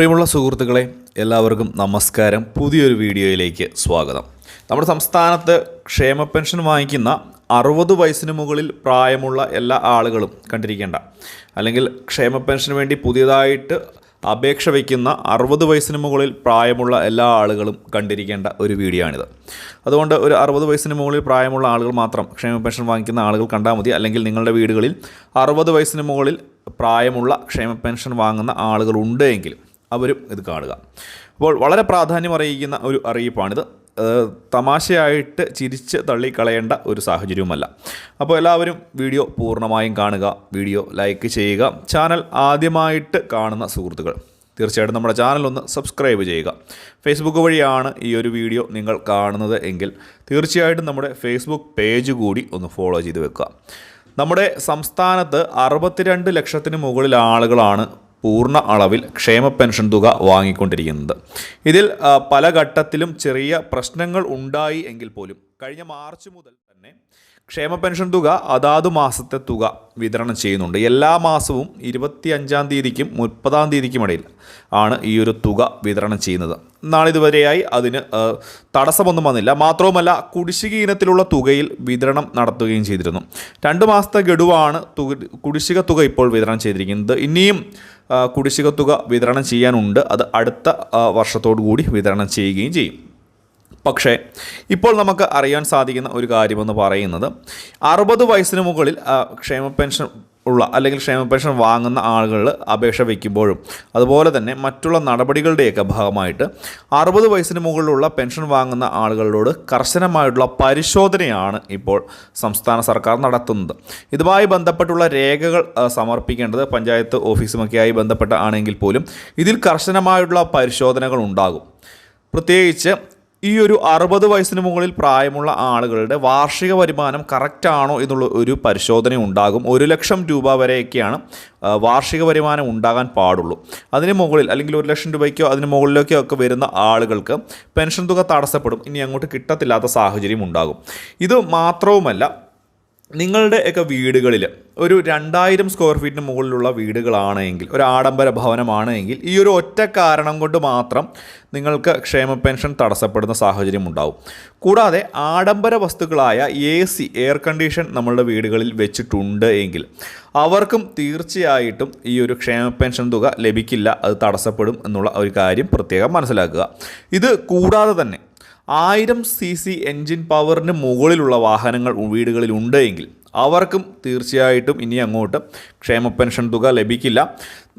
പ്രിയമുള്ള സുഹൃത്തുക്കളെ എല്ലാവർക്കും നമസ്കാരം. പുതിയൊരു വീഡിയോയിലേക്ക് സ്വാഗതം. നമ്മുടെ സംസ്ഥാനത്ത് ക്ഷേമ പെൻഷൻ വാങ്ങിക്കുന്ന അറുപത് വയസ്സിന് മുകളിൽ പ്രായമുള്ള എല്ലാ ആളുകളും കണ്ടിരിക്കേണ്ട. അല്ലെങ്കിൽ ക്ഷേമ പെൻഷന് വേണ്ടി പുതിയതായിട്ട് അപേക്ഷ വയ്ക്കുന്ന അറുപത് വയസ്സിന് മുകളിൽ പ്രായമുള്ള എല്ലാ ആളുകളും കണ്ടിരിക്കേണ്ട ഒരു വീഡിയോ ആണിത് അതുകൊണ്ട് ഒരു അറുപത് വയസ്സിന് മുകളിൽ പ്രായമുള്ള ആളുകൾ മാത്രം ക്ഷേമ പെൻഷൻ വാങ്ങിക്കുന്ന ആളുകൾ കണ്ടാൽ മതി. അല്ലെങ്കിൽ നിങ്ങളുടെ വീടുകളിൽ അറുപത് വയസ്സിന് മുകളിൽ പ്രായമുള്ള ക്ഷേമ പെൻഷൻ വാങ്ങുന്ന ആളുകളുണ്ട് എങ്കിൽ അവരും ഇത് കാണുക. അപ്പോൾ വളരെ പ്രാധാന്യം അറിയിക്കുന്ന ഒരു അറിയിപ്പാണിത്. തമാശയായിട്ട് ചിരിച്ച് തള്ളിക്കളയേണ്ട ഒരു സാഹചര്യവുമല്ല. അപ്പോൾ എല്ലാവരും വീഡിയോ പൂർണമായും കാണുക വീഡിയോ ലൈക്ക് ചെയ്യുക ചാനൽ ആദ്യമായിട്ട് കാണുന്ന സുഹൃത്തുക്കൾ. തീർച്ചയായിട്ടും നമ്മുടെ ചാനൽ ഒന്ന് സബ്സ്ക്രൈബ് ചെയ്യുക. ഫേസ്ബുക്ക് വഴിയാണ് ഈ ഒരു വീഡിയോ നിങ്ങൾ കാണുന്നത് എങ്കിൽ തീർച്ചയായിട്ടും നമ്മുടെ ഫേസ്ബുക്ക് പേജ് കൂടി ഒന്ന് ഫോളോ ചെയ്ത് വെക്കുക. നമ്മുടെ സംസ്ഥാനത്ത് അറുപത്തിരണ്ട് ലക്ഷത്തിന് മുകളിൽ ആളുകളാണ് പൂർണ അളവിൽ ക്ഷേമ പെൻഷൻ തുക വാങ്ങിക്കൊണ്ടിരിക്കുന്നത്. ഇതിൽ പല ഘട്ടത്തിലും ചെറിയ പ്രശ്നങ്ങൾ ഉണ്ടായി എങ്കിൽ പോലും കഴിഞ്ഞ മാർച്ച് മുതൽ തന്നെ ക്ഷേമ പെൻഷൻ തുക അതാത് മാസത്തെ തുക വിതരണം ചെയ്യുന്നുണ്ട്. എല്ലാ മാസവും ഇരുപത്തി അഞ്ചാം തീയതിക്കും മുപ്പതാം തീയതിക്കും ഇടയിൽ ആണ് ഈ ഒരു തുക വിതരണം ചെയ്യുന്നത്. നാളിതുവരെയായി അതിന് തടസ്സമൊന്നും വന്നില്ല. മാത്രവുമല്ല കുടിശ്ശിക ഇനത്തിലുള്ള തുകയിൽ വിതരണം നടത്തുകയും ചെയ്തിരുന്നു. രണ്ട് മാസത്തെ ഗഡുവാണ് തുക കുടിശ്ശിക തുക ഇപ്പോൾ വിതരണം ചെയ്തിരിക്കുന്നത്. ഇനിയും കുടിശ്ശിക തുക വിതരണം ചെയ്യാനുണ്ട്. അത് അടുത്ത വർഷത്തോടു കൂടി വിതരണം ചെയ്യുകയും ചെയ്യും. പക്ഷേ ഇപ്പോൾ നമുക്ക് അറിയാൻ സാധിക്കുന്ന ഒരു കാര്യമെന്ന് പറയുന്നത് അറുപത് വയസ്സിന് മുകളിൽ ക്ഷേമ പെൻഷൻ ഉള്ള അല്ലെങ്കിൽ ക്ഷേമ പെൻഷൻ വാങ്ങുന്ന ആളുകൾ അപേക്ഷ വയ്ക്കുമ്പോഴും അതുപോലെ തന്നെ മറ്റുള്ള നടപടികളുടെയൊക്കെ ഭാഗമായിട്ട് അറുപത് വയസ്സിന് മുകളിലുള്ള പെൻഷൻ വാങ്ങുന്ന ആളുകളോട് കർശനമായിട്ടുള്ള പരിശോധനയാണ് ഇപ്പോൾ സംസ്ഥാന സർക്കാർ നടത്തുന്നത്. ഇതുമായി ബന്ധപ്പെട്ടുള്ള രേഖകൾ സമർപ്പിക്കേണ്ടത് പഞ്ചായത്ത് ഓഫീസുമൊക്കെയായി ബന്ധപ്പെട്ട ആണെങ്കിൽ പോലും ഇതിൽ കർശനമായിട്ടുള്ള പരിശോധനകൾ ഉണ്ടാകും. പ്രത്യേകിച്ച് ഈ ഒരു അറുപത് വയസ്സിന് മുകളിൽ പ്രായമുള്ള ആളുകളുടെ വാർഷിക വരുമാനം കറക്റ്റാണോ എന്നുള്ള ഒരു പരിശോധന ഉണ്ടാകും. ഒരു ലക്ഷം രൂപ വരെയൊക്കെയാണ് വാർഷിക വരുമാനം ഉണ്ടാകാൻ പാടുള്ളൂ. അതിന് മുകളിൽ അല്ലെങ്കിൽ ഒരു ലക്ഷം രൂപയ്ക്കോ അതിന് മുകളിലേക്കോ ഒക്കെ വരുന്ന ആളുകൾക്ക് പെൻഷൻ തുക തടസ്സപ്പെടും. ഇനി അങ്ങോട്ട് കിട്ടത്തില്ലാത്ത സാഹചര്യം ഉണ്ടാകും. ഇത് മാത്രവുമല്ല നിങ്ങളുടെ ഒക്കെ വീടുകളിൽ ഒരു രണ്ടായിരം സ്ക്വയർ ഫീറ്റിന് മുകളിലുള്ള വീടുകളാണെങ്കിൽ ഒരു ആഡംബര ഭവനമാണ് എങ്കിൽ ഈ ഒരു ഒറ്റ കാരണം കൊണ്ട് മാത്രം നിങ്ങൾക്ക് ക്ഷേമ പെൻഷൻ തടസ്സപ്പെടുന്ന സാഹചര്യം ഉണ്ടാവും. കൂടാതെ ആഡംബര വസ്തുക്കളായ എ സി എയർ കണ്ടീഷൻ നമ്മളുടെ വീടുകളിൽ വെച്ചിട്ടുണ്ട് എങ്കിൽ അവർക്കും തീർച്ചയായിട്ടും ഈ ഒരു ക്ഷേമ പെൻഷൻ തുക ലഭിക്കില്ല അത് തടസ്സപ്പെടും എന്നുള്ള ഒരു കാര്യം പ്രത്യേകം മനസ്സിലാക്കുക. ഇത് കൂടാതെ തന്നെ ആയിരം സി സി എൻജിൻ പവറിന് മുകളിലുള്ള വാഹനങ്ങൾ വീടുകളിൽ ഉണ്ട് എങ്കിൽ അവർക്കും തീർച്ചയായിട്ടും ഇനി അങ്ങോട്ട് ക്ഷേമ പെൻഷൻ തുക ലഭിക്കില്ല.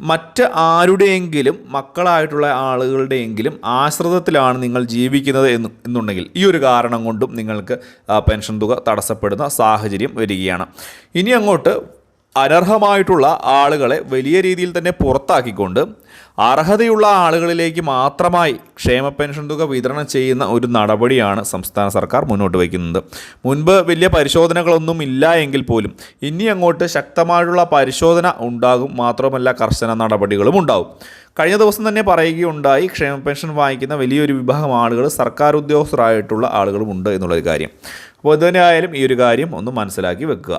മറ്റ് ആരുടെയെങ്കിലും മക്കളായിട്ടുള്ള ആളുകളുടെയെങ്കിലും ആശ്രിതത്തിലാണ് നിങ്ങൾ ജീവിക്കുന്നത് എന്ന് എന്നുണ്ടെങ്കിൽ ഈ ഒരു കാരണം കൊണ്ടും നിങ്ങൾക്ക് പെൻഷൻ തുക തടസ്സപ്പെടുന്ന സാഹചര്യം വരികയാണ്. ഇനി അങ്ങോട്ട് അനർഹമായിട്ടുള്ള ആളുകളെ വലിയ രീതിയിൽ തന്നെ പുറത്താക്കിക്കൊണ്ട് അർഹതയുള്ള ആളുകളിലേക്ക് മാത്രമായി ക്ഷേമ പെൻഷൻ തുക വിതരണം ചെയ്യുന്ന ഒരു നടപടിയാണ് സംസ്ഥാന സർക്കാർ മുന്നോട്ട് വയ്ക്കുന്നത്. മുൻപ് വലിയ പരിശോധനകളൊന്നും ഇല്ല എങ്കിൽ പോലും ഇനി അങ്ങോട്ട് ശക്തമായിട്ടുള്ള പരിശോധന ഉണ്ടാകും. മാത്രമല്ല കർശന നടപടികളും ഉണ്ടാകും കഴിഞ്ഞ ദിവസം തന്നെ പറയുകയുണ്ടായി ക്ഷേമ പെൻഷൻ വാങ്ങിക്കുന്ന വലിയൊരു വിഭാഗം ആളുകൾ സർക്കാർ ഉദ്യോഗസ്ഥരായിട്ടുള്ള ആളുകളുമുണ്ട് എന്നുള്ളൊരു കാര്യം. അപ്പോൾ ഇത് ആയാലും ഈ ഒരു കാര്യം ഒന്ന് മനസ്സിലാക്കി വെക്കുക.